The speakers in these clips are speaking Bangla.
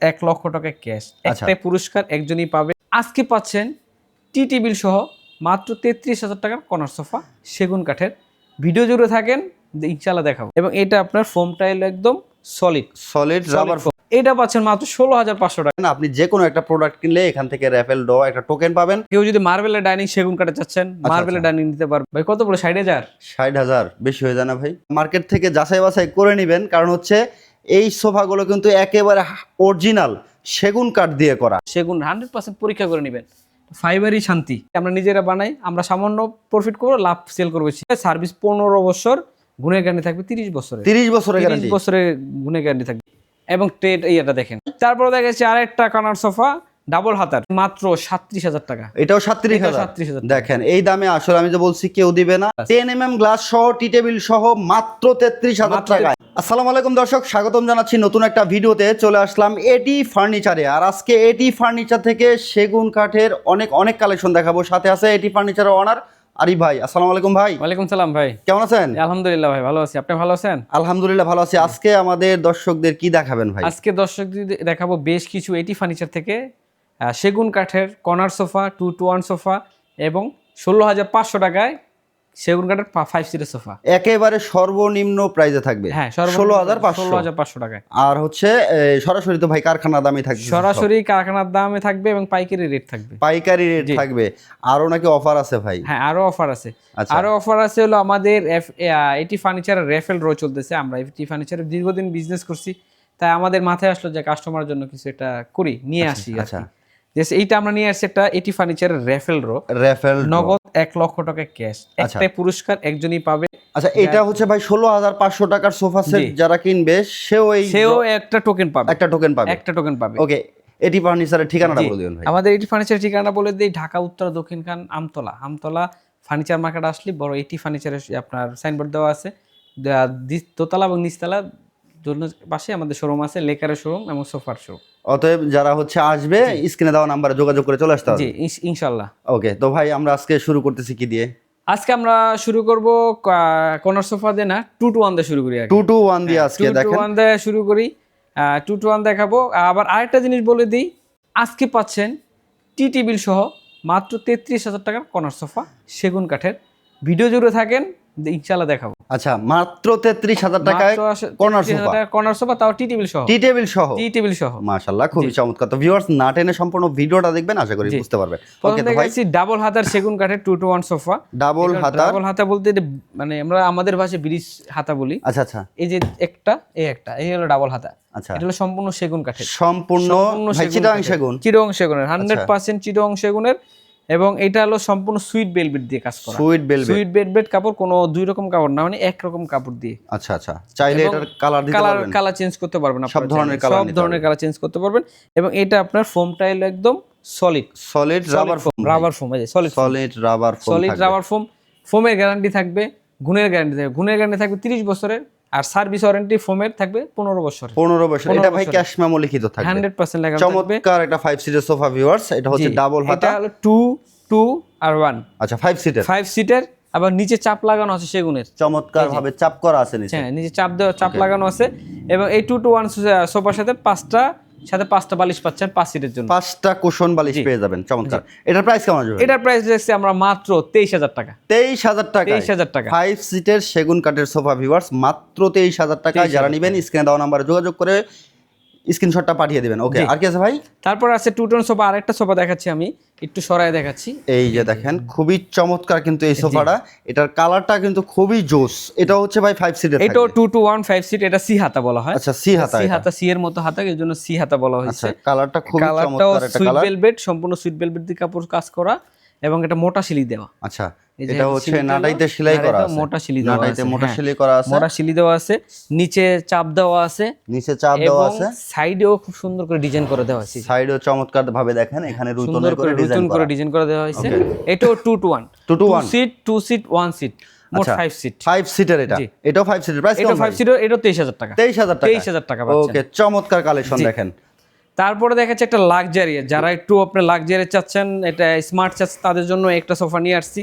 এক লক্ষ টাকা ক্যাশ আচ্ছা। একটাই পুরস্কার একজনই পাবে। আজকে পাচ্ছেন টি টেবিল সহ মাত্র তেত্রিশ হাজার টাকার কর্নার সোফা সেগুন কাঠের। ভিডিও জুড়ে থাকেন ইনশাল্লাহ দেখাবো। এবং এটা আপনার ফোম টাইল একদম সলিড সলিড রাবার ফোম এটা পাচ্ছেন মাত্র ষোলো হাজার পাঁচশো টাকা। আপনি যে কোনো একটা প্রোডাক্ট কিনলে এখান থেকে র্যাফেল ড একটা টোকেন পাবেন। কেউ যদি মার্বেলের ডাইনিং সেগুন কাঠে চাচ্ছেন মার্বেলের আচ্ছা। ডাইনিং নিতে পারবে। ভাই কত বলে ষাট হাজার? ষাট হাজার বেশি হয়ে যায় না ভাই। মার্কেট থেকে যাচাই বাছাই করে নেবেন কারণ হচ্ছে এই সোফাগুলো কিন্তু একেবারে অরিজিনাল সেগুন কাঠ দিয়ে করা। সেগুন হান্ড্রেড পার্সেন্ট পরীক্ষা করে নেবেন। ফাইবারই শান্তি। আমরা নিজেরা বানাই আমরা সামান্য প্রফিট করব লাভ সেল করব। সার্ভিস পনেরো বছর গুণের গ্যারান্টি থাকবে তিরিশ বছর তিরিশ বছরের তিরিশ বছরের গুণের গ্যারান্টি থাকবে। এবং ট্রেড ইয়েটা দেখেন। তারপরে দেখা যাচ্ছে আরেকটা কানার সোফা ডাবল হাতার। মাত্র সাত্রিশ হাজার টাকা। এটাও সাত্রিশ এটা হাজার। দেখেন এই দামে আসলে আমি যে বলছি কেউ দিবে না। টেন এম এম গ্লাস সহ টি টেবিল সহ মাত্র তেত্রিশ হাজার টাকায়। আসসালামু আলাইকুম দর্শক স্বাগতম জানাচ্ছি নতুন একটা ভিডিওতে। চলে আসলাম এটি ফার্নিচারে আর আজকে এটি ফার্নিচার থেকে সেগুন কাঠের অনেক অনেক কালেকশন দেখাবো। সাথে আছে এটি ফার্নিচারের ওনার আরিফ ভাই। আসসালামু আলাইকুম ভাই। ওয়ালাইকুম সালাম ভাই। কেমন আছেন? আলহামদুলিল্লাহ ভাই ভালো আছি। আপনি ভালো আছেন? আলহামদুলিল্লাহ ভালো আছি। আজকে আমাদের দর্শকদের কি দেখাবেন ভাই? আজকে দর্শকদের দেখাবো বেশ কিছু এটি ফার্নিচার থেকে সেগুন কাঠের corner sofa two two one sofa এবং ষোলো হাজার পাঁচশো টাকায় সেগুন কাঠের ফাইভ সিটের সোফা। একেবারে সর্বনিম্ন প্রাইজে থাকবে। হ্যাঁ ষোলো হাজার ষোলো হাজার পাঁচশো টাকায়। আর হচ্ছে সরাসরি তো ভাই কারখানার দামই থাকবে। সরাসরি কারখানার দামে থাকবে এবং পাইকারি রেট থাকবে। পাইকারি রেট থাকবে। আরও নাকি অফার আছে ভাই? হ্যাঁ আরও অফার আছে। আচ্ছা। আরও অফার আছে হলো আমাদের এটি ফার্নিচারের রেফেল রো চলতেছে। আমরা এটি ফার্নিচারের দীর্ঘদিন বিজনেস করছি। তাই আমাদের মাথায় আসলো যে কাস্টমারের জন্য কিছু এটা করি নিয়ে আসি আচ্ছা। যে এইটা আমরা নিয়ে আসছি একটা এটি ফার্নিচারের রেফেল রো রেফেল নগদ এক লক্ষ টাকা ক্যাশ একটাই পুরস্কার একজনই পাবে। আচ্ছা এটা হচ্ছে ভাই ষোলো হাজার পাঁচশো টাকার সোফা সেট যারা কিনবে সেও এই সেও একটা টোকেন পাবে। একটা টোকেন পাবে। একটা টোকেন পাবে। ওকে এটি ফার্নিচারের ঠিকানাটা বলে ভাই। আমাদের এটি ফার্নিচার ঠিকানা বলে দিই ঢাকা উত্তর দক্ষিণ খান আমতলা। আমতলা ফার্নিচার মার্কেট আসলে বড় এটি ফার্নিচারের আপনার সাইনবোর্ড দেওয়া আছে। দোতলা এবং নিচতলা পাশে আমাদের শোরুম আছে লেকারের শোরুম এবং সোফার শোরুম অতএব যারা হচ্ছে আসবে স্ক্রিনে দেওয়া নাম্বারে যোগাযোগ করে চলে আসতে হবে। জি ইনশ- ইনশাল্লাহ। ওকে তো ভাই আমরা আজকে শুরু করতেছি কি দিয়ে? আজকে আমরা শুরু করব কর্নার সোফা দিয়ে না টু টু ওয়ান দিয়ে শুরু করি টু টু ওয়ান দিয়ে আজকে টু টু দেখেন। ওয়ান দিয়ে শুরু করি। টু টু ওয়ান দেখাবো। আবার আরেকটা জিনিস বলে দিই আজকে পাচ্ছেন টি টেবিল সহ মাত্র তেত্রিশ হাজার টাকার কর্নার সোফা সেগুন কাঠের। ভিডিও জুড়ে থাকেন ইনশাল্লাহ দেখাবো। আচ্ছা মাত্র তেত্রিশ হাজার টাকায় কর্নার সোফা। কর্নার সোফা তাও টি টেবিল সহ। টি টেবিল সহ। টি টেবিল সহ। মাশাল্লাহ খুবই চমৎকার। তো ভিউয়ার্স না টেনে সম্পূর্ণ ভিডিওটা দেখবেন আশা করি বুঝতে পারবেন। ওকে তো ভাই। ডাবল হাতার সেগুন কাঠের two two one sofa. Double হাতা ডাবল হাতা বলতে মানে আমরা আমাদের ভাষায় ব্রিজ হাতা বলি। আচ্ছা আচ্ছা। এই যে একটা এই একটা এই হলো ডাবল হাতা। আচ্ছা। এটা হলো সম্পূর্ণ সেগুন কাঠের। সম্পূর্ণ সেগুন চিটাং। সেগুন। চিরং সেগুনের হান্ড্রেড পার্সেন্ট চিরং সেগুনের। এবং এটা হলো সম্পূর্ণ সুইট বেলবেট দিয়ে কাজ করা। সুইট বেলভেট সুইট বেলবেট কাপড় কোনো দুই রকম কাপড় না মানে এক রকম কাপড় দিয়ে। আচ্ছা আচ্ছা। চাইলে এটার কালার দিতে কালার পারবেন। কালার কালার চেঞ্জ করতে পারবেন সব ধরনের colour সব ধরনের কালার চেঞ্জ করতে পারবেন এবং এটা আপনার ফোম টাইল একদম solid solid rubber foam rubber foam এই solid solid rubber foam solid rubber foam ফোমের গ্যারান্টি থাকবে গুণের গ্যারান্টি থাকবে। গুণের গ্যারান্টি থাকবে তিরিশ বছরের আর সার্ভিস ওয়ারেন্টি ফোমের থাকবে পনেরো বছর পনেরো বছর এটা ভাই ক্যাশ মেমো লিখিত থাকবে। হান্ড্রেড পার্সেন্ট লেখা চমৎকার একটা ফাইভ সিটের সোফা ভিউয়ার্স এটা হচ্ছে ডাবল হাতা এটা হলো টু টু আর ওয়ান আচ্ছা ফাইভ সিটের ফাইভ সিটের আবার নিচে চাপ লাগানো আছে সেগুনের। চমৎকার ভাবে চাপ করা আছে নিচে। হ্যাঁ নিচে চাপ দেওয়া চাপ লাগানো আছে। এবং এই টু টু ওয়ান সোফার সাথে পাঁচটা সাথে পাঁচটা বালিশ পাচ্ছেন পাঁচ সিটের জন্য। পাঁচটা কুশন বালিশ পেয়ে যাবেন চমৎকার। এটার প্রাইস কেমন আসবে? এটার প্রাইস দেখছি আমরা মাত্র তেইশ হাজার টাকা। তেইশ হাজার টাকা তেইশ হাজার টাকা। ফাইভ সিটের সেগুন কাঠের সোফা ভিউয়ার্স মাত্র তেইশ হাজার টাকায় যারা নেবেন স্ক্রিনে দেওয়া নাম্বারে যোগাযোগ করে স্ক্রিনশটটা পাঠিয়ে দিবেন। ওকে আর কি আছে ভাই? তারপর আছে টু টোন সোফা আরেকটা সোফা দেখাচ্ছি আমি একটু সরায় দেখাচ্ছি। এই যে দেখেন খুবই চমৎকার কিন্তু এই সোফাটা এটার কালারটা কিন্তু খুবই জোস। এটা হচ্ছে ভাই ফাইভ সিটের এটাও two two one five seat এটা সি হাতা বলা হয়। আচ্ছা সি হাতা সি হাতা সি এর মতো হাতা এই জন্য সি হাতা বলা হয়েছে। আচ্ছা কালারটা খুবই চমৎকার একটা সুইট কালার ভেলভেট সম্পূর্ণ সুইট ভেলভেট দিয়ে কাপড় কাজ করা এবং এটা মোটা সিলি দেওয়া। আচ্ছা এটা হচ্ছে নাটাইতে সেলাই করা আছে। মোটা সিলি দেওয়া নাটাইতে আছে, মোটা হ্যাঁ। সেলাই করা আছে। মোটা সিলি দেওয়া আছে নিচে চাপ দেওয়া আছে নিচে চাপ দেওয়া আছে। সাইডেও খুব সুন্দর করে ডিজাইন করে দেওয়া আছে সাইডেও চমৎকার ভাবে দেখেন এখানে রুতনের করে ডিজাইন করে। ডিজাইন করে দেওয়া হয়েছে। এটাও two two one Two to one? Seat two seat one seat মোট আচ্ছা। ফাইভ সিট ফাইভ সিটের এটা। এটাও ফাইভ সিটের প্রাইস এটা ফাইভ সিট এটাও তেইশ হাজার টাকা। তেইশ হাজার টাকা। তেইশ হাজার টাকা পাচ্ছেন। ওকে চমৎকার কালেকশন দেখেন। তারপরে দেখাচ্ছে একটা লাক্সারি যারা একটু আপনার লাক্সারি চাচ্ছেন এটা স্মার্ট চাচ্ছেন তাদের জন্য একটা সোফা নিয়ে আসছি।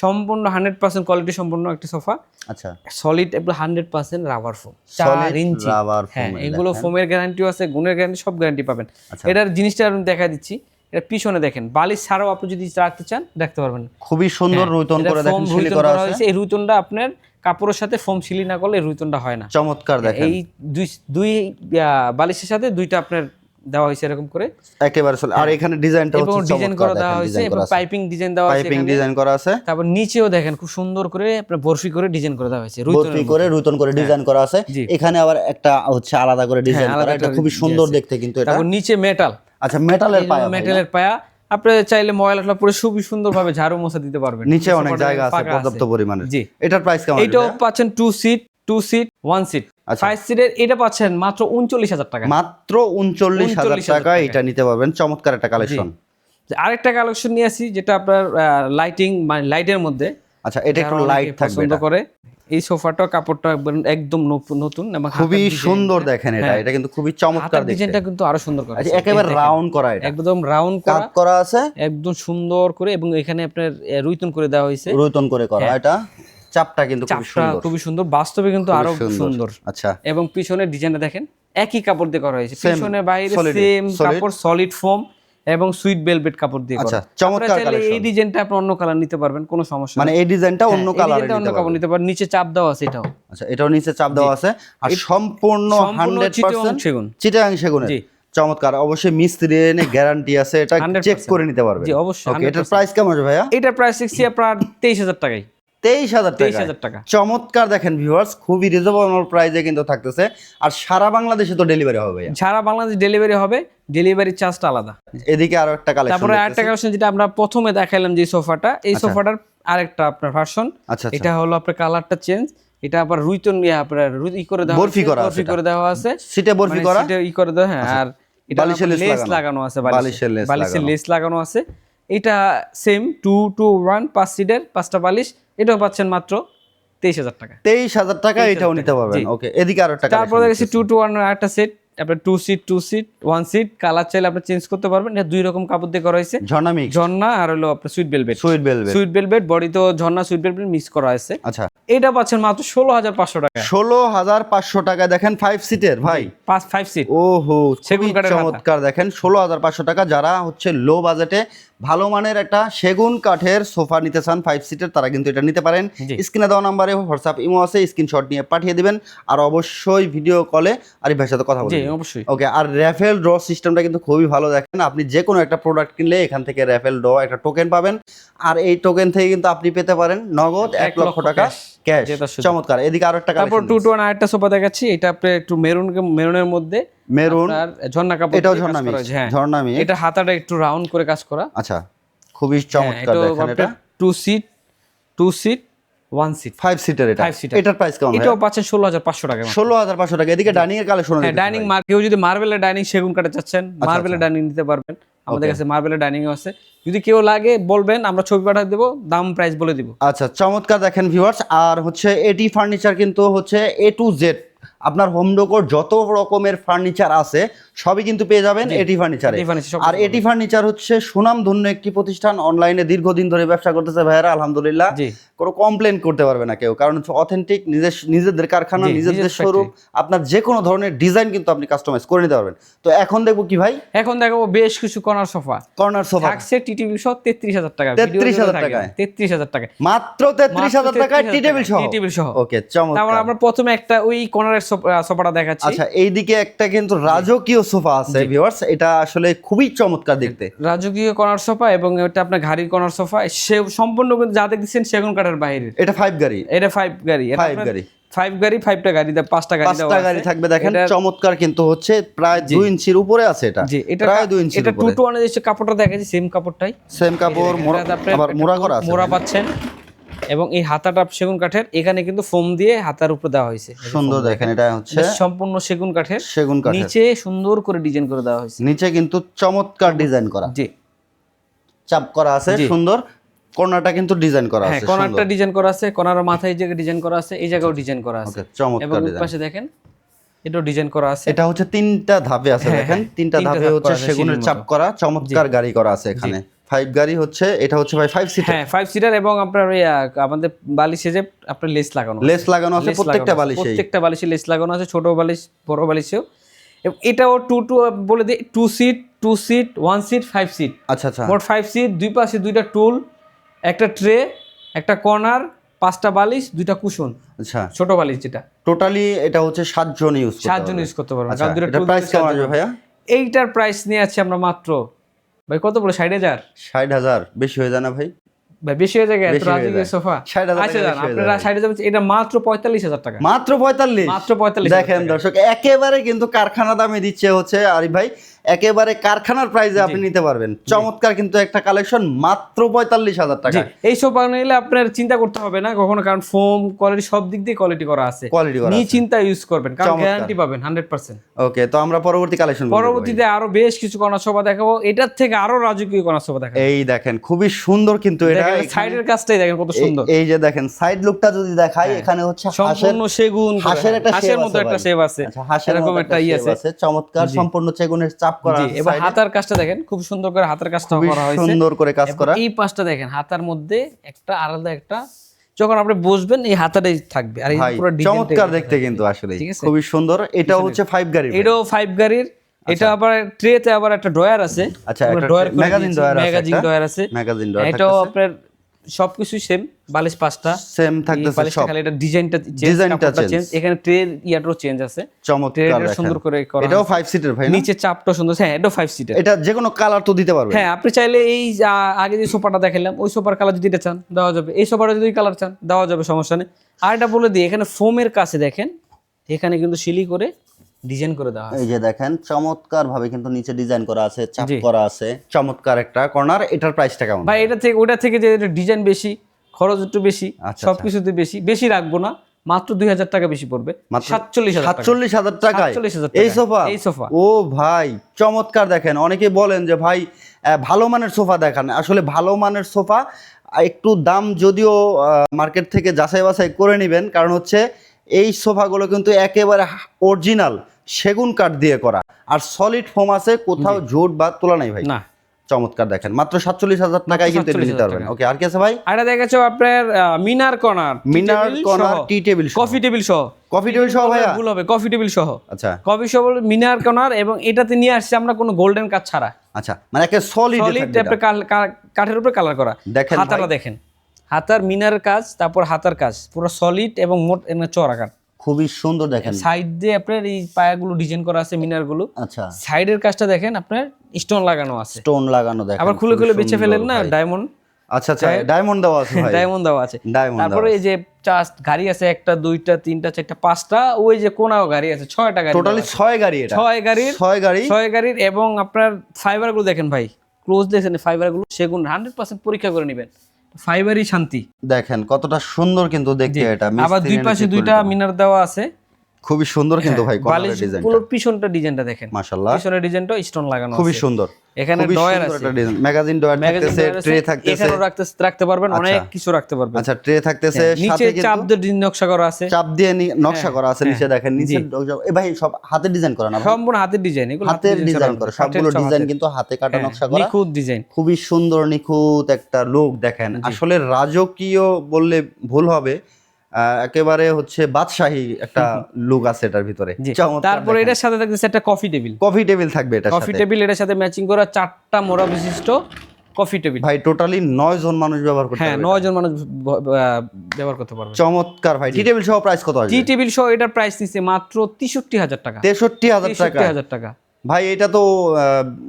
সম্পূর্ণ হান্ড্রেড পার্সেন্ট কোয়ালিটি সম্পূর্ণ একটা সোফা। আচ্ছা। সলিড এবং হান্ড্রেড পার্সেন্ট রাবার ফোম। চার ইঞ্চি। হ্যাঁ এগুলো ফোমের গ্যারান্টিও আছে গুণের গ্যারান্টি সব গ্যারান্টি পাবেন। আচ্ছা। এটার জিনিসটা আমি দেখা দিচ্ছি। এটা পিছনে দেখেন বালিশ ছাড়াও আপনি যদি রাখতে চান রাখতে পারবেন। খুবই সুন্দর রুইতন হ্যাঁ, করে দেখেন সিলি করা হয়েছে। এই রুইতনটা আপনার কাপড়ের সাথে ফোম সিলি না করলে এই রুইতনটা হয় না। চমৎকার দেখেন। এই দুই দুই বালিশের সাথে দুইটা আপনার দেওয়া হয়েছে এরকম করে। একেবারে। আর এখানে ডিজাইনটা এবং ডিজাইন করা দেওয়া হয়েছে এবং পাইপিং ডিজাইন দেওয়া হয়েছে পাইপিং ডিজাইন করা আছে। তারপর নিচেও দেখেন খুব সুন্দর করে আপনার বরফি করে ডিজাইন করে দেওয়া হয়েছে বরফি করে রুতন করে ডিজাইন করা আছে। এখানে আবার একটা হচ্ছে আলাদা করে ডিজাইন আলাদা করা এটা ইয়ে সুন্দর দেখতে কিন্তু এটা। তারপর নিচে মেটাল আচ্ছা মেটালের পায়া মেটালের পায়া আপনি চাইলে ময়লাটা পুরো খুবই সুন্দরভাবে ঝাড়ু মোছা দিতে পারবেন। নিচে অনেক জায়গা আছে পর্যাপ্ত পরিমাণে। জি। এটার প্রাইস কেমন এইটাও এটা? পাচ্ছেন two seat two seat one seat. Five সিটের এটা পাচ্ছেন মাত্র উনচল্লিশ হাজার টাকা। মাত্র উনচল্লিশ হাজার টাকা এটা নিতে পারবেন। চমৎকার একটা কালেকশন আরেকটা কালেকশন নিয়ে আসি যেটা আপনার লাইটিং মানে লাইটের মধ্যে। আচ্ছা এটা একটু লাইট থাকবে পছন্দ করে এই সোফাটা কাপড়টা একদম- নতুন এবং খুবই সুন্দর দেখেন এটা। হ্যাঁ। এটা কিন্তু খুবই চমৎকার দেখতে। ডিজাইনটা কিন্তু আরও সুন্দর করা আচ্ছা আছে। একেবারে রাউন্ড করা এটা। একদম রাউন্ড করা। করা আছে। একদম সুন্দর করে এবং এখানে আপনার রুইতন করে দেওয়া হয়েছে। রুতন করে করা এটা। চাপটা কিন্তু খুব চাপটা সুন্দর। খুবই সুন্দর বাস্তবে কিন্তু আরও সুন্দর। আচ্ছা। এবং পিছনের ডিজাইনটা দেখেন একই কাপড় দিয়ে করা হয়েছে। পিছনে বাইরে সেম কাপড় সলিড ফোম এবং সুইট বেলভেট কাপড় দিয়ে আচ্ছা, করা। চমৎকার চাইলে এই। ডিজাইনটা আপনি অন্য কালার নিতে পারবেন কোনো সমস্যা মানে এই ডিজাইনটা অন্য কালার কালারে অন্য কাপড় নিতে পারবেন। নিচে চাপ দেওয়া আছে এটাও। আচ্ছা এটাও নিচে চাপ দেওয়া আছে। আর সম্পূর্ণ সম্পূর্ণ হান্ড্রেড চিটাগাং পার্সেন্ট সেগুন। চিটাগাং সেগুনের। জি। চমৎকার। অবশ্যই মিস্ত্রি এনে গ্যারান্টি আছে। এটা 100% চেক করে নিতে পারবে জি, অবশ্যই, ওকে এটার প্রাইস কেমন আছে ভাইয়া? এটার প্রাইস সিক্সটি আপনার তেইশ হাজার টাকাই তেইশ হাজার তেইশ হাজার টাকা। চমৎকার দেখেন ভিউয়ার্স খুবই রিজনেবল প্রাইসে কিন্তু থাকতেছে। আর সারা বাংলাদেশে তো ডেলিভারি হবে সারা বাংলাদেশ ডেলিভারি হবে ডেলিভারি চার্জটা আলাদা। এদিকে আরও একটা কালেকশন তারপরে আরেকটা কালেকশন যেটা আমরা প্রথমে দেখাইলাম যে সোফাটা এই সোফাটার আরেকটা আপনার ভার্সন আচ্ছা আচ্ছা। এটা হলো আপনার কালারটা চেঞ্জ এটা আবার রুইতন ইয়ে আপনার রুই- করে দেওয়া বরফি করা বরফি করে দেওয়া আছে। সিটে বরফি মানে করা। সেটা ই করে দেওয়া হ্যাঁ আর এটা লেস লাগানো। আছে বালিশের। লেস লাগানো আছে। এটা সেম টু টু ওয়ান পাঁচ সিটের পাঁচটা বালিশ এটাও পাচ্ছেন মাত্র তেইশ হাজার টাকা। তেইশ হাজার টাকা এটাও নিতে পারবেন। ওকে এদিকে আরও টাকা তারপরে দেখেছি টু টু ওয়ান একটা সেট আপনার two seat two seat one seat colour চাইলে আপনি চেঞ্জ করতে পারবেন। এটা দুই রকম কাপড় দিয়ে করা হয়েছে। ঝর্ণা মিক্স ঝর্ণা আর হলো আপনার sweet velvet sweet velvet sweet velvet body তো ঝর্ণা সুইট বেলভেট মিক্স করা হয়েছে। আচ্ছা। এটা পাচ্ছেন মাত্র ষোলো হাজার পাঁচশো টাকা। ষোলো হাজার পাঁচশো টাকা। দেখেন ফাইভ সিটের ভাই। পাঁচ ফাইভ সিট ওহো সেগুন কাঠের চমৎকার। দেখেন ষোলো হাজার পাঁচশো টাকা। যারা হচ্ছে লো বাজেটে ভালো মানের একটা সেগুন কাঠের সোফা নিতে চান ফাইভ সিটের তারা কিন্তু এটা নিতে পারেন। স্ক্রিনে দেওয়া নাম্বারে হোয়াটসঅ্যাপ ইমো আছে। স্ক্রিনশট নিয়ে পাঠিয়ে দিবেন। আর অবশ্যই ভিডিও কলে আরিফ ভাইয়ের সাথে কথা বলবেন। অবশ্যই। ওকে আর র্যাফেল ড্র সিস্টেমটা কিন্তু খুবই ভালো দেখেন। আপনি যে কোনো একটা প্রোডাক্ট কিনলে এখান থেকে র্যাফেল ড্র একটা টোকেন পাবেন। আর এই টোকেন থেকে কিন্তু আপনি পেতে পারেন নগদ এক লক্ষ টাকা ক্যাশ চমৎকার। এদিকে আরও একটা তারপর টু টু আরেকটা সোফা দেখাচ্ছি। এটা আপনি একটু মেরুন মেরুনের মধ্যে মেরুন। আর ঝর্ণা কাপড় এটাও ঝর্ণা মিক্স হ্যাঁ। ঝর্ণা মিক্স এটা হাতাটা একটু রাউন্ড করে কাজ করা। আচ্ছা খুবই চমৎকার দেখেন এটা। Two seat two seat one seat five seater এটা। ফাইভ সিটার এটার প্রাইস কেমন এটাও পাচ্ছেন ষোলো হাজার পাঁচশো টাকা ষোলো হাজার পাঁচশো টাকা। এদিকে ডাইনিং এর কালেকশন হ্যাঁ ডাইনিং কেউ যদি মার্বেলের ডাইনিং সেগুন কাটা চাচ্ছেন আচ্ছা, মার্বেলের ডাইনিং নিতে পারবেন। আমাদের কাছে মার্বেলের ডাইনিং আছে। যদি কেউ লাগে বলবেন আমরা ছবি পাঠিয়ে দেবো দাম প্রাইস বলে দিব। আচ্ছা চমৎকার দেখেন ভিউয়ার্স আর হচ্ছে এটি ফার্নিচার কিন্তু হচ্ছে এ টু জেড আপনার হোম ডোকোর যত রকমের ফার্নিচার আছে সবই কিন্তু পেয়ে যাবেন এটি ফার্নিচারে আর এটি ফার্নিচার হচ্ছে সুনামধন্য একটি প্রতিষ্ঠান অনলাইনে দীর্ঘদিন ধরে ব্যবসা করতেছে ভাইয়ারা আলহামদুলিল্লাহ। কোনো কমপ্লেন করতে পারবে না কেউ। কারণ হচ্ছে অথেন্টিক নিজের নিজেদের কারখানা নিজেদের শোরুম আপনার যে কোনো ধরনের ডিজাইন কিন্তু আপনি কাস্টমাইজ করে নিতে পারবেন। তো এখন দেখব কি ভাই? এখন দেখাবো বেশ কিছু কর্নার সোফা কর্নার সোফা থাকছে টিটিভি সহ তেত্রিশ হাজার টাকা। 33,000 টাকায়? তেত্রিশ হাজার টাকা মাত্র তেত্রিশ হাজার টাকায় টি 33,000 টেবিল সহ। টি টেবিল সহ ওকে তারপর চমৎকার আমরা প্রথমে একটা ওই কর্নারের সোফাটা দেখাচ্ছি। আচ্ছা এইদিকে একটা কিন্তু রাজকীয় সোফা আছে ভিউয়ার্স এটা আসলে খুবই চমৎকার দেখতে। রাজকীয় কর্নার সোফা এবং এটা আপনার ঘাড়ির কর্নার সোফা। সে সম্পূর্ণ কিন্তু যা দেখছেন সেগুন কাঠের বাইরের। এটা ফাইভ গাড়ি। এটা ফাইভ গাড়ি। Five গাড়ি। ফাইভ গাড়ি ফাইভটা গাড়ি পাঁচটা গাড়ি পাঁচটা গাড়ি থাকবে দেখেন চমৎকার কিন্তু হচ্ছে প্রায় দুই ইঞ্চির উপরে আছে এটা। জি এটা প্রায় দুই ইঞ্চির এটা টু টু যে কাপড়টা দেখাচ্ছি সেম কাপড়টাই। সেম কাপড় মোড়া মোড়া করা আছে। মোড়া পাচ্ছেন। এবং এই হাতাটা সেগুন কাঠের এখানে কিন্তু ফোম দিয়ে হাতার উপর দেওয়া হয়েছে। সুন্দর দেখেন এটা হচ্ছে সম্পূর্ণ সেগুন কাঠের। সেগুন কাঠের। নিচে সুন্দর করে ডিজাইন করে দেওয়া হয়েছে। নিচে কিন্তু চমৎকার ডিজাইন করা। জি। চাপ করা আছে সুন্দর। কর্নারটা কিন্তু ডিজাইন করা হ্যাঁ আছে কর্নারটা ডিজাইন করা আছে কর্নারের মাথায় এই জায়গায় ডিজাইন করা আছে এই জায়গাও ডিজাইন করা আছে। এবং চমৎকার ডিজাইন। পাশে দেখেন এটাও ডিজাইন করা আছে। এটা হচ্ছে তিনটা ধাপে আছে হ্যাঁ, দেখেন। হ্যাঁ, তিনটা তিনটা ধাপে হচ্ছে সেগুনের চাপ করা চমৎকার গাড়ি করা আছে এখানে। ফাইভ গাড়ি হচ্ছে এটা হচ্ছে ভাই ফাইভ সিট হ্যাঁ ফাইভ সিটার এবং আপনার ওই আমাদের বালিশে যে আপনার লেস লাগানো লেস লাগানো আছে প্রত্যেকটা। বালিশেই। প্রত্যেকটা বালিশে লেস লাগানো আছে ছোট বালিশ বড় বালিশেও। এটাও টু টু বলে দিই two seat two seat one seat five seat আচ্ছা আচ্ছা। মোট ফাইভ সিট দুই পাশে দুইটা টুল একটা ট্রে একটা কর্নার পাঁচটা বালিশ দুইটা কুশন আচ্ছা। ছোট বালিশ যেটা। টোটালি এটা হচ্ছে সাতজন ইউজ সাতজন ইউজ করতে পারবেন। আচ্ছা প্রাইস কেমন আসবে ভাইয়া? এইটার প্রাইস নিয়ে আছি আমরা মাত্র ভাই কত বলে ষাট হাজার? ষাট হাজার। বেশি হয়ে যায় না ভাই? ভাই বেশি হয়ে যায় সোফা? 60,000 আচ্ছা টাকা যান বেশি আপনারা। ষাট হাজার এটা মাত্র পঁয়তাল্লিশ হাজার টাকা। মাত্র পঁয়তাল্লিশ? মাত্র পঁয়তাল্লিশ দেখেন দর্শক একেবারে কিন্তু কারখানা দামে দিচ্ছে হচ্ছে আরিফ ভাই। একেবারে কারখানার প্রাইসে আপনি নিতে পারবেন। চমৎকার কিন্তু একটা কালেকশন মাত্র পঁয়তাল্লিশ হাজার টাকা এই সোফা নিলে আপনার চিন্তা করতে হবে না কখনো কারণ ফোম কোয়ালিটি সব দিক দিয়ে কোয়ালিটি করা আছে। কোয়ালিটি করা নি চিন্তা ইউজ করবেন কারণ গ্যারান্টি পাবেন হান্ড্রেড পার্সেন্ট ওকে তো আমরা পরবর্তী কালেকশন পরবর্তীতে আরও বেশ কিছু কণা সোফা দেখাবো। এটার থেকে আরও রাজকীয় কণা সোফা দেখাবো। এই দেখেন খুবই সুন্দর কিন্তু এটা। সাইডের কাজটাই দেখেন কত সুন্দর। এই- যে দেখেন সাইড লুকটা যদি দেখাই এখানে হচ্ছে সম্পূর্ণ সেগুন। হাঁসের একটা হাঁসের মতো একটা। শেপ আছে। আচ্ছা, হাঁসের এরকম একটা ই আছে। চমৎকার সম্পূর্ণ সেগুনের চাপ করা আছে এবার side এ। হাতার কাজটা দেখেন খুব সুন্দর করে হাতার কাজটা করা হয়েছে। সুন্দর করে কাজ করা। এই পাশটা দেখেন হাতার মধ্যে একটা আলাদা একটা যখন আপনি বসবেন এই হাতাটাই থাকবে। আর এই পুরো চমৎকার দেখতে কিন্তু আসলে। খুবই সুন্দর। এটাও হচ্ছে ফাইভ গাড়ি এটাও ফাইভ গাড়ির এটা আবার ট্রেতে আবার একটা ড্রয়ার আছে। আচ্ছা, ড্রয়ার magazine drawer আছে ম্যাগাজিন ড্রয়ার আছে। ম্যাগাজিন ড্রয়ার এটাও আপনার সবকিছু সেম বালিশ পাঁচটা। সেম থাকতেছে সব। খালি এটা ডিজাইনটা Design টা চেঞ্জ এখানে ট্রে ইয়াটারও চেঞ্জ আছে। চমৎকার সুন্দর করে করা এটাও ফাইভ সিটের ভাই নিচে চাপটা সুন্দর হ্যাঁ এটাও ফাইভ সিটার এটা যে কোনো কালার তো দিতে পারবে। হ্যাঁ আপনি চাইলে এই আগে যে সোফাটা দেখালাম ওই সোফার কালার যদি এটা চান দেওয়া যাবে। এই সোফাটা যদি কালার চান দেওয়া যাবে সমস্যা নেই। আর এটা বলে দিই এখানে ফোমের কাছে দেখেন এখানে কিন্তু সিলি করে ডিজাইন করে দেওয়া এই যে দেখেন চমৎকার ভাবে কিন্তু নিচে ডিজাইন করা আছে চাপ করা আছে। চমৎকার একটা কর্নার এটার প্রাইসটা কেমন? ভাই এটা থেকে ওটা থেকে যে ডিজাইন বেশি খরচ একটু বেশি আচ্ছা, সবকিছুতে বেশি বেশি রাখব না মাত্র দুই হাজার টাকা বেশি পড়বে। সাতচল্লিশ হাজার টাকা। সাতচল্লিশ হাজার 47,000 এই সোফা? এই সোফা। ও ভাই চমৎকার দেখেন। অনেকে বলেন যে ভাই ভালো মানের সোফা দেখান। আসলে ভালো মানের সোফা একটু দাম যদিও মার্কেট থেকে যাচাই বাছাই করে নেবেন কারণ হচ্ছে এই সোফাগুলো কিন্তু একেবারে অরিজিনাল সেগুন কাঠ দিয়ে করা। আর সলিড ফোম আছে কোথাও ঝুট বা তোলা নাই ভাই। না। চমৎকার দেখেন। মাত্র সাতচল্লিশ হাজার টাকায় কিন্তু নিতে পারবেন। ওকে আর কি আছে ভাই? আর এটা দেখাচ্ছে আপনার মিনার কর্নার। মিনার corner tea table coffee table সহ। কফি টেবিল সহ ভাইয়া? ভুল হবে কফি টেবিল সহ। আচ্ছা। কফি সহ মিনার কর্নার এবং এটাতে নিয়ে আসছে আমরা কোনো গোল্ডেন কাজ ছাড়া। আচ্ছা মানে একটা সলিড সলিড টাইপের কাঠের উপরে কালার করা। দেখেন হাতাটা দেখেন। হাতার মিনার কাজ তারপর হাতার কাজ। পুরো সলিড এবং মোট এমনি চড়া কাঠ। খুবই সুন্দর দেখেন। সাইড দিয়ে আপনার এই পায়াগুলো ডিজাইন করা আছে মিনারগুলো আচ্ছা সাইডের কাজটা দেখেন আপনার স্টোন লাগানো আছে। স্টোন লাগানো দেখেন আবার খুলে খুলে বেছে ফেলেন না ডায়মন্ড আচ্ছা আচ্ছা ডায়মন্ড দেওয়া আছে ভাই। ডায়মন্ড দেওয়া আছে। তারপরে এই যে চার্জ গাড়ি আছে একটা দুইটা তিনটা চারটা পাঁচটা ওই যে কোনাও গাড়ি আছে ছয়টা গাড়ি টোটালি ছয় গাড়ি এটা? ছয় গাড়ির ছয় গাড়ি? ছয় গাড়ির এবং আপনার ফাইবারগুলো দেখেন ভাই। ক্লোজ দেখেন ফাইবারগুলো সেগুন হান্ড্রেড পার্সেন্ট পরীক্ষা করে নেবেন। ফাইবারই শান্তি। দেখেন কতটা সুন্দর কিন্তু দেখতে এটা আবার দুই পাশে দুইটা মিনার দেওয়া আছে। খুবই সুন্দর কিন্তু ভাই কলার ডিজাইন পুরো পিছনটা ডিজাইনটা দেখেন। মাশাআল্লাহ পিছনের ডিজাইনটা স্টোন লাগানো খুবই সুন্দর। এখানে ডয়ার আছে। ম্যাগাজিন ডয়ার থাকতেছে ট্রে থাকতেছে। এখানেও রাখতে রাখতে পারবেন অনেক কিছু রাখতে পারবেন। আচ্ছা ট্রে থাকতেছে নিচে চাপ দিয়ে নকশা করা আছে। চাপ দিয়ে নকশা করা আছে নিচে দেখেন নিচে এ ভাই সব হাতে ডিজাইন করা না সম্পূর্ণ হাতের ডিজাইন এগুলো হাতের ডিজাইন করা সবগুলো ডিজাইন কিন্তু হাতে কাটা নকশা করা। নিখুঁত ডিজাইন খুবই সুন্দর নিখুঁত একটা লুক দেখেন। আসলে রাজকীয় বললে ভুল হবে একেবারে হচ্ছে বাদশাহী একটা লুক আছে এটার ভিতরে। তারপরে এটার সাথে থাকতেছে একটা কফি টেবিল কফি টেবিল থাকবে এটা কফি টেবিল এটার সাথে ম্যাচিং করা চারটা মোড়া বিশিষ্ট কফি টেবিল ভাই টোটালি নয় জন মানুষ ব্যবহার করতে হ্যাঁ নয় জন মানুষ ব্যবহার করতে পারবে। চমৎকার ভাই টি টেবিল সহ প্রাইস কত টি টেবিল সহ এটার প্রাইস নিচ্ছে মাত্র তেষট্টি হাজার টাকা। তেষট্টি হাজার টাকা টাকা। ভাই এটা তো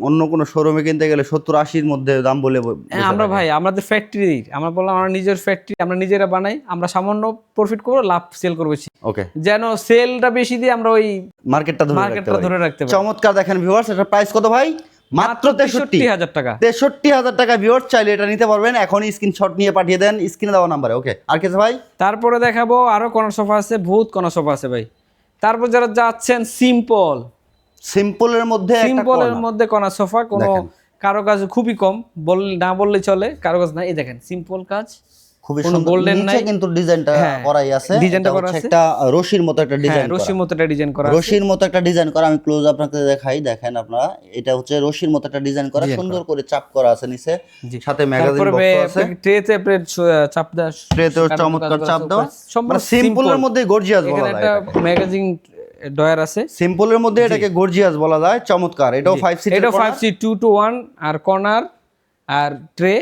অন্য কোনো শোরুমে কিনতে গেলে সত্তর আশির মধ্যে দাম বলে হ্যাঁ, আমরা ভাই আমাদের ফ্যাক্টরি আমরা বললাম আমরা নিজের ফ্যাক্টরি আমরা নিজেরা বানাই আমরা সামান্য প্রফিট করব লাভ সেল করব ওকে যেন সেলটা বেশি দিয়ে আমরা ওই মার্কেটটা ধরে মার্কেটটা ধরে রাখতে পারি। চমৎকার দেখেন ভিউয়ার্স এটা প্রাইস কত ভাই? মাত্র তেষট্টি হাজার টাকা। তেষট্টি হাজার টাকা ভিউয়ার্স চাইলে এটা নিতে পারবেন। এখনই স্ক্রিনশট নিয়ে পাঠিয়ে দেন স্ক্রিনে দেওয়া নাম্বারে ওকে আর কিছু ভাই? তারপরে দেখাবো আরও কোন সোফা আছে ভূত কোন সোফা আছে ভাই। তারপর যারা যাচ্ছেন সিম্পল সিম্পলের মধ্যে সিম্পলের মধ্যে কোন সোফা কোনো কারও কাজ খুবই কম। বল না বললে চলে কারও কাজ না। এই দেখেন সিম্পল কাজ খুবই সুন্দর। নিচে নাই। কিন্তু ডিজাইনটা হ্যাঁ, করাই আছে। ডিজাইনটা করা আছে। একটা রশির মতো একটা হ্যাঁ ডিজাইন রশির মতো একটা ডিজাইন করা রশির মতো একটা ডিজাইন করা। আমি ক্লোজ আপনাকে দেখাই দেখেন আপনারা। এটা হচ্ছে রশির মতো একটা ডিজাইন করা। সুন্দর করে চাপ করা আছে নিচে। সাথে ম্যাগাজিন বক্স আছে। ট্রেতে ছ- চাপ দেওয়া কাঠের চমৎকার চাপ দেওয়া। উপরে। সম্পূর্ণ মানে সিম্পলের মধ্যে গর্জিয়াস বলা এখানে যায় একটা ম্যাগাজিন ডয়ার আছে। সিম্পলের মধ্যে এটাকে গর্জিয়াস বলা যায় চমৎকার। এটাও ফাইভ সিট এটা ফাইভ সি টু টু ওয়ান আর কর্নার আর ট্রে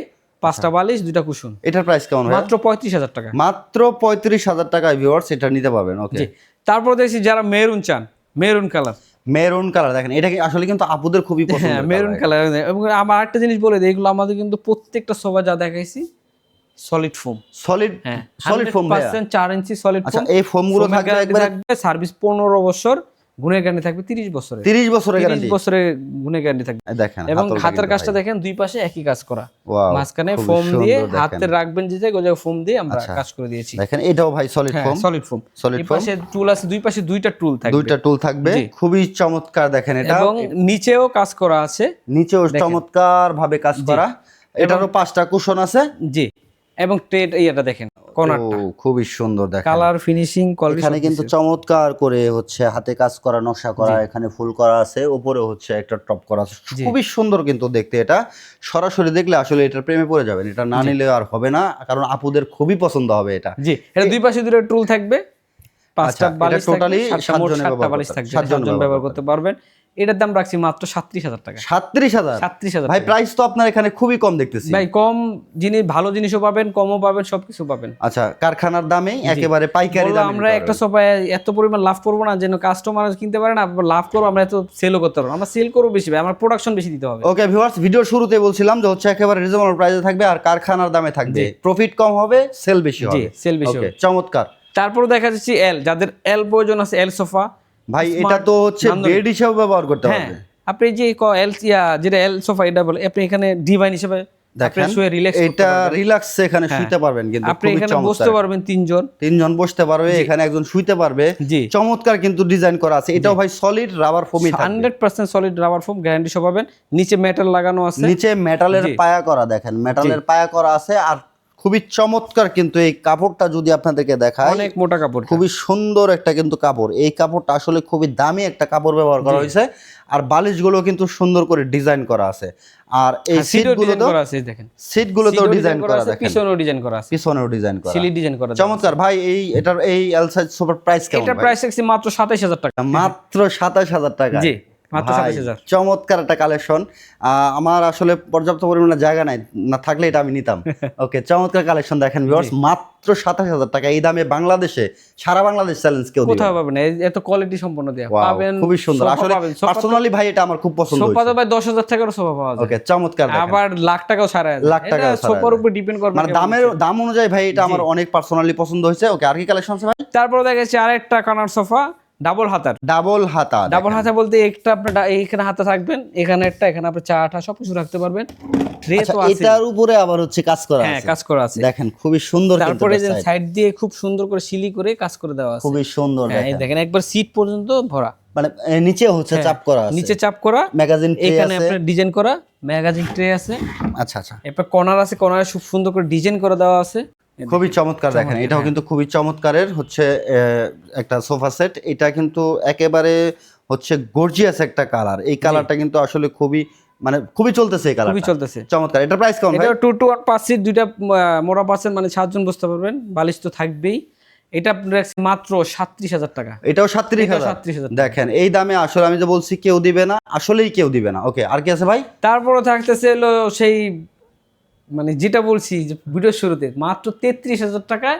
পাঁচটা বালিশ দুইটা কুশন এটার প্রাইস কেমন মাত্র পঁয়ত্রিশ হাজার টাকা। মাত্র পঁয়ত্রিশ হাজার টাকায় ভিউয়ার্স এটা নিতে পারবেন ওকে তারপর দেখছি যারা মেরুন চান মেরুন কালার মেরুন কালার দেখেন এটা আসলে কিন্তু আপুদের খুবই পছন্দের মেরুন কালার এবং আমার একটা জিনিস বলে দিই এগুলো আমাদের কিন্তু প্রত্যেকটা সোফা যা দেখাইছি solid foam solid solid foam চার ইঞ্চি সলিড আচ্ছা এই ফোমগুলো থাকবে সার্ভিস পনেরো বছর গুণের গ্যারান্টি থাকবে তিরিশ বছরের। 30 বছরের তিরিশ গ্যারান্টি বছরের গুণের গ্যারান্টি থাকবে। দেখেন এবং হাতের কাজটা দেখেন দুই পাশে একই কাজ করা। মাঝখানে ফোম দিয়ে হাতে রাখবেন যে জায়গায় ফোম দিয়ে আমরা আচ্ছা। কাজ করে দিয়েছি। দেখেন এটাও ভাই সলিড ফোম সলিড ফোম এই foam। পাশে টুল আছে দুই পাশে দুইটা টুল থাকবে। দুইটা টুল থাকবে। খুবই চমৎকার দেখেন এটা। এবং নিচেও কাজ করা আছে। নিচেও চমৎকার ভাবে কাজ করা। এটারও পাঁচটা কুশন আছে। জি। এবং ট্রেড ইয়েটা দেখেন কর্নারটা। খুবই সুন্দর দেখেন। কালার ফিনিশিং কোয়ালিটি এখানে কিন্তু চমৎকার করে হচ্ছে হাতে কাজ করা নকশা করা এখানে ফুল করা আছে উপরে হচ্ছে একটা টপ করা আছে। খুবই সুন্দর কিন্তু দেখতে এটা। সরাসরি দেখলে আসলে এটার প্রেমে পড়ে যাবেন এটা না নিলে আর হবে না কারণ আপুদের খুবই পছন্দ হবে এটা। জি এটা দুই পাশে দুটো টুল থাকবে পাঁচটা আচ্ছা, বালিশ সাতজন সাতজন ব্যবহার করতে পারবেন। এটার দাম রাখছি মাত্র সাতত্রিশ হাজার টাকা। সাত্রিশ হাজার? সাতত্রিশ হাজার ভাই প্রাইস তো আপনার এখানে খুবই কম দেখতেছি। ভাই কম জিনিস ভালো জিনিসও পাবেন কমও পাবেন সবকিছু পাবেন। আচ্ছা কারখানার দামে একেবারে পাইকারি দামে আমরা একটা সোফায় এত পরিমাণ লাভ করব না যেন কাস্টমার কিনতে পারে না লাভ করব আমরা এত সেলও করতে পারব আমরা সেল করব বেশি ভাই আমার প্রোডাকশন বেশি দিতে হবে। ওকে ভিউয়ার্স ভিডিও শুরুতে বলছিলাম যে হচ্ছে একেবারে রিজনেবল প্রাইসে থাকবে আর কারখানার দামে থাকবে। প্রফিট কম হবে সেল বেশি হবে। সেল বেশি হবে। চমৎকার। তারপরে দেখা যাচ্ছে এল যাদের এল প্রয়োজন আছে এল সোফা ভাই এটা তো হচ্ছে বেড হিসেবে ব্যবহার করতে হ্যাঁ হবে। আপনি যে এল যেটা এল সোফা এটা বলে আপনি এখানে ডিভাইন হিসেবে দেখেন শুয়ে রিল্যাক্স এটা রিল্যাক্স এখানে শুইতে পারবেন কিন্তু আপনি এখানে বসতে পারবেন তিনজন। তিনজন বসতে পারবে এখানে একজন শুইতে পারবে। চমৎকার কিন্তু ডিজাইন করা আছে। এটাও ভাই সলিড রাবার ফোমই থাকবে। Hundred percent solid rubber foam guarantee সহ পাবেন। নিচে মেটাল লাগানো আছে। নিচে মেটালের পায়া করা দেখেন মেটালের পায়া করা আছে। আর খুবই চমৎকার কিন্তু এই কাপড়টা যদি আপনাদেরকে দেখায় অনেক মোটা কাপড় খুবই সুন্দর একটা কিন্তু কাপড়। এই কাপড়টা আসলে খুবই দামি একটা কাপড় ব্যবহার করা হয়েছে আর বালিশগুলো কিন্তু সুন্দর করে ডিজাইন করা আছে। আর এই সিটও সিটগুলো তো করা আছে দেখেন। সিটগুলো তো ডিজাইন করা আছে পিছনেও ডিজাইন করা আছে। পিছনেও ডিজাইন করা। সিলি ডিজাইন করা চমৎকার। ভাই এই এটার এই এল সাইজ সুপার প্রাইস কেমন এটা প্রাইস রাখছি মাত্র সাতাইশ হাজার টাকা। মাত্র সাতাশ হাজার টাকা জি। চমৎকার একটা কালেকশন আমার আসলে পর্যাপ্ত পরিমাণে জায়গা নাই না থাকলে এটা আমি নিতাম। ওকে চমৎকার কালেকশন দেখেন ভিউয়ার্স মাত্র সাতাশ হাজার টাকা। এই দামে বাংলাদেশে সারা বাংলাদেশ চ্যালেঞ্জ কেউ কোথাও পাবেন এত কোয়ালিটি সম্পন্ন দেয়া। পাবেন খুবই সুন্দর। আসলে পার্সোনালি ভাই এটা আমার খুব পছন্দ সোফা তো ভাই দশ হাজার টাকারও সোফা পাওয়া যায়। ওকে চমৎকার আবার লাখ টাকাও ছাড়া লাখ টাকা সোফার উপর ডিপেন্ড করবে মানে দামের দাম অনুযায়ী ভাই এটা আমার অনেক পার্সোনালি পছন্দ হয়েছে। ওকে আর কি কালেকশন আছে ভাই? তারপরে দেখা যাচ্ছে আরেকটা কানার সোফা। ডাবল হাতার। ডাবল হাতা ডাবল হাতা বলতে একটা আপনার এইখানে হাতা থাকবেন এখানে একটা এখানে আপনি চা আটা সবকিছু রাখতে পারবেন। ট্রে আচ্ছা তো আছে। এটার উপরে আবার হচ্ছে কাজ করা হ্যাঁ কাজ করা আছে। দেখেন খুবই সুন্দর তারপরে যে সাইড দিয়ে খুব সুন্দর করে সিলি করে কাজ করে দেওয়া আছে। খুবই সুন্দর হ্যাঁ দেখেন। একবার সিট পর্যন্ত ভরা। মানে নিচে হচ্ছে চাপ করা আছে। নিচে চাপ করা ম্যাগাজিন ট্রে এখানে আপনার ডিজাইন করা ম্যাগাজিন ট্রে আছে। আচ্ছা আচ্ছা। এরপর কর্নার আছে কর্নারে খুব সুন্দর করে ডিজাইন করে দেওয়া আছে। খুবই চমৎকার দেখেন এটাও কিন্তু খুবই চমৎকারের হচ্ছে একটা সোফা সেট। এটা কিন্তু একেবারে হচ্ছে গর্জিয়াস একটা কালার। এই কালারটা কিন্তু আসলে খুবই মানে খুবই চলতেছে এই খুবই চলতেছে। চমৎকার। এটা প্রাইস কেমন এটা টু টু ওয়ান পাঁচ সিট দুইটা মোড়া পাচ্ছেন মানে সাতজন বসতে পারবেন। বালিশ তো থাকবেই। এটা আপনার মাত্র সাতত্রিশ হাজার টাকা। এটাও সাতত্রিশ এটাও হাজার। 37,000 দেখেন এই দামে আসলে আমি যে বলছি কেউ দিবে না আসলেই কেউ দিবে না। ওকে আর কি আছে ভাই? তারপরে থাকতেছে হলো সেই মানে যেটা বলছি যে ভিডিওর শুরুতে মাত্র তেত্রিশ হাজার টাকায়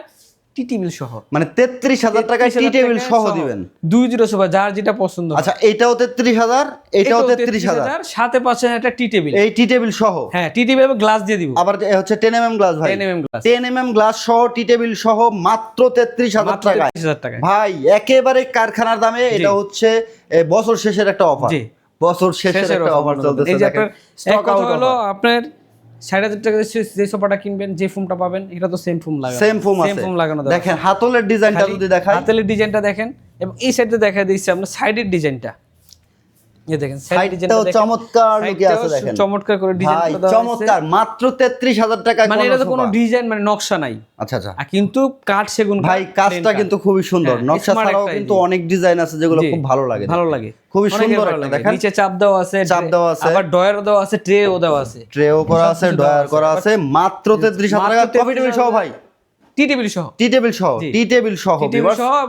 টি টেবিল সহ। মানে তেত্রিশ হাজার টাকায় টি টেবিল সহ দিবেন? দুই সোফা যার যেটা পছন্দ আচ্ছা এটাও তেত্রিশ হাজার এটাও তেত্রিশ হাজার। সাথে পাচ্ছেন একটা টি টেবিল এই টি টেবিল সহ? হ্যাঁ টি টেবিল গ্লাস দিয়ে দিব। আবার হচ্ছে টেন এম এম গ্লাস ভাই। Ten M M glass ten M M glass সহ টি টেবিল সহ মাত্র তেত্রিশ হাজার টাকায়। তেত্রিশ ভাই একেবারে কারখানার দামে এটা হচ্ছে বছর শেষের একটা অফার বছর শেষের একটা অফার চলতেছে। এই যে স্টক আউট হলো আপনার ষাট হাজার টাকা যে সোফাটা কিনবেন যে ফোমটা পাবেন এটা তো সেম ফোম লাগানো। সেম ফোম সেম ফোম লাগানো দেখেন হাতলের ডিজাইনটা যদি দেখাই। হাতলের ডিজাইনটা দেখেন এবং এই সাইডে দেখা দিচ্ছে আপনার সাইডের ডিজাইনটা এই দেখেন side design টা সাইডটাও চমৎকার লুকে আছে দেখেন। চমৎকার করে ডিজাইন ভাই করে দেওয়া হয়েছে। চমৎকার মাত্র তেত্রিশ হাজার মানে এটা তো কোনো ডিজাইন মানে নকশা নাই। আচ্ছা আচ্ছা। কিন্তু কাঠ সেগুন ভাই কাজটা কিন্তু খুবই সুন্দর। হ্যাঁ, নকশা ছাড়াও কিন্তু অনেক ডিজাইন আছে যেগুলো খুব ভালো লাগে ভালো লাগে। খুবই সুন্দর একটা দেখেন। নিচে চাপ দেওয়া আছে চাপ দেওয়া আছে। আবার ডয়ার দেওয়া আছে ট্রেও দেওয়া আছে। ট্রেও করা আছে ডয়ার করা আছে। মাত্র তেত্রিশ হাজার মাত্র টাকা। 33,000 ভাই। টি টেবিল সহ। টি টেবিল সহ টি টেবিল সহ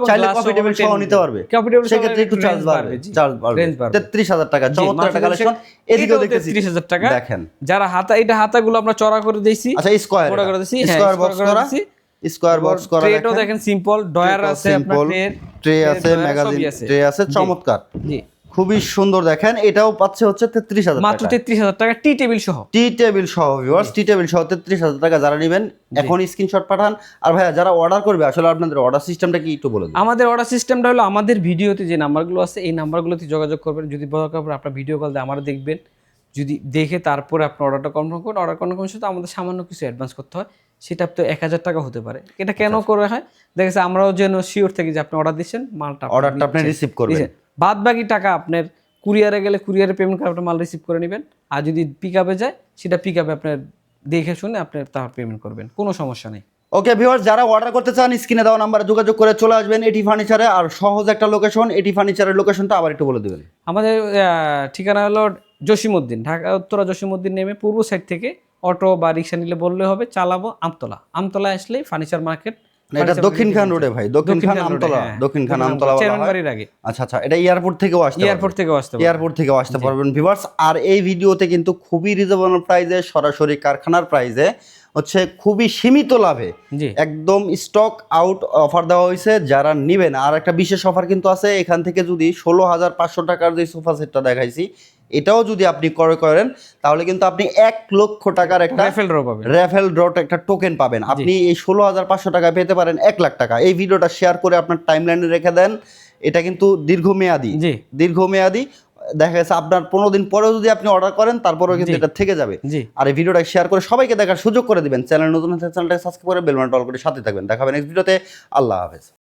চাইলে কফি টেবিল সহ নিতে পারবে। কফি টেবিল সেক্ষেত্রে একটু চার্জ বাড়বে। চার্জ বাড়বে। Range বাড়বে। তেত্রিশ হাজার টাকা জি, চমৎকার মাত্র একটা কালেকশন এদিকেও দেখতেছি। 33,000 টাকা। দেখেন। যারা হাতা এটা হাতাগুলো আমরা চড়া করে দিয়েছি। আচ্ছা স্কোয়ার করে দিছি, হ্যাঁ, স্কোয়ার square বক্স করা। স্কোয়ার বক্স করা ট্রেটাও দেখেন। সিম্পল ডয়ার আছে আপনার ট্রে আছে ম্যাগাজিন ট্রে আছে। চমৎকার। জি। খুবই সুন্দর দেখেন। এটাও পাচ্ছে হচ্ছে তেত্রিশ হাজার মাত্র তেত্রিশ হাজার টাকা টি টেবিল সহ। টি টেবিল সহ ভিউয়ার্স টি টেবিল সহ তেত্রিশ হাজার টাকা যারা নেবেন এখন স্ক্রিনশট পাঠান। আর ভাইয়া যারা অর্ডার করবে আসলে আপনাদের অর্ডার সিস্টেমটা কি একটু বলুন আমাদের অর্ডার সিস্টেমটা হলো আমাদের ভিডিওতে যে নাম্বারগুলো আছে এই নাম্বারগুলোতে যোগাযোগ করবেন। যদি দরকার পড়ে আপনার ভিডিও কল দিয়ে আমরা দেখবেন। যদি দেখে তারপরে আপনি অর্ডারটা কনফার্ম করুন অর্ডার কনফার্ম করুন সাথে আমাদের সামান্য কিছু অ্যাডভান্স করতে হয়। সেটা তো এক হাজার টাকা হতে পারে। এটা কেন করা হয়? দেখা যাচ্ছে আমরাও যেন শিওর থেকে যে আপনি অর্ডার দিচ্ছেন মালটা অর্ডারটা আপনি রিসিভ করবেন। বাদ বাকি টাকা আপনার কুরিয়ারে গেলে কুরিয়ারে পেমেন্ট করে আপনার মাল রিসিভ করে নেবেন। আর যদি পিক আপে যায় সেটা পিক আপে আপনার দেখে শুনে আপনি তার পেমেন্ট করবেন। কোনো সমস্যা নেই। ওকে ভিউয়ার্স যারা অর্ডার করতে চান স্ক্রিনে দেওয়া নাম্বারে যোগাযোগ করে চলে আসবেন এটি ফার্নিচারে আর সহজ একটা লোকেশন এটি ফার্নিচারের লোকেশনটা আবার একটু বলে দেবেন। আমাদের ঠিকানা হলো জসিমউদ্দিন ঢাকা উত্তরা জসিমউদ্দিন নেমে পূর্ব সাইড থেকে অটো বা রিক্সা নিলে বললে হবে চালাবো আমতলা। আমতলা আসলেই ফার্নিচার মার্কেট এটা দক্ষিণ খান রোডে ভাই। দক্ষিণ খান আমতলা দক্ষিণ খান আমতলা হয়। আগে। আচ্ছা আচ্ছা এটা এয়ারপোর্ট থেকেও আসতে এয়ারপোর্ট থেকেও আসতে এয়ারপোর্ট থেকেও আসতে পারবেন ভিভার্স আর এই ভিডিওতে কিন্তু খুবই রিজনেবল প্রাইসে সরাসরি কারখানার প্রাইসে হচ্ছে খুবই সীমিত লাভে একদম স্টক আউট অফার দেওয়া হয়েছে যারা নেবেন। আর একটা বিশেষ অফার কিন্তু আছে এখান থেকে যদি ষোলো হাজার পাঁচশো টাকার যে সোফা সেটটা দেখাইছি এটাও যদি আপনি ক্রয় করেন তাহলে কিন্তু আপনি এক লক্ষ টাকার একটা রাইফেল রো পাবেন। র্যাফেল ড্রট একটা টোকেন পাবেন। আপনি এই ষোলো হাজার পাঁচশো টাকা পেতে পারেন এক লাখ টাকা। এই ভিডিওটা শেয়ার করে আপনার টাইমলাইনে রেখে দেন। এটা কিন্তু দীর্ঘমেয়াদী। দীর্ঘমেয়াদী। দেখা গেছে আপনার পনেরো দিন পরেও যদি আপনি অর্ডার করেন তারপরেও কিন্তু এটা থেকে যাবে। জি। আর এই ভিডিওটা শেয়ার করে সবাইকে দেখার সুযোগ করে দিবেন। চ্যানেল নতুন চ্যানেলটা সাবস্ক্রাইব করে বেলমান টল করে সাথে থাকবেন। দেখাবেন নেক্সট ভিডিওতে আল্লাহ হাফেজ।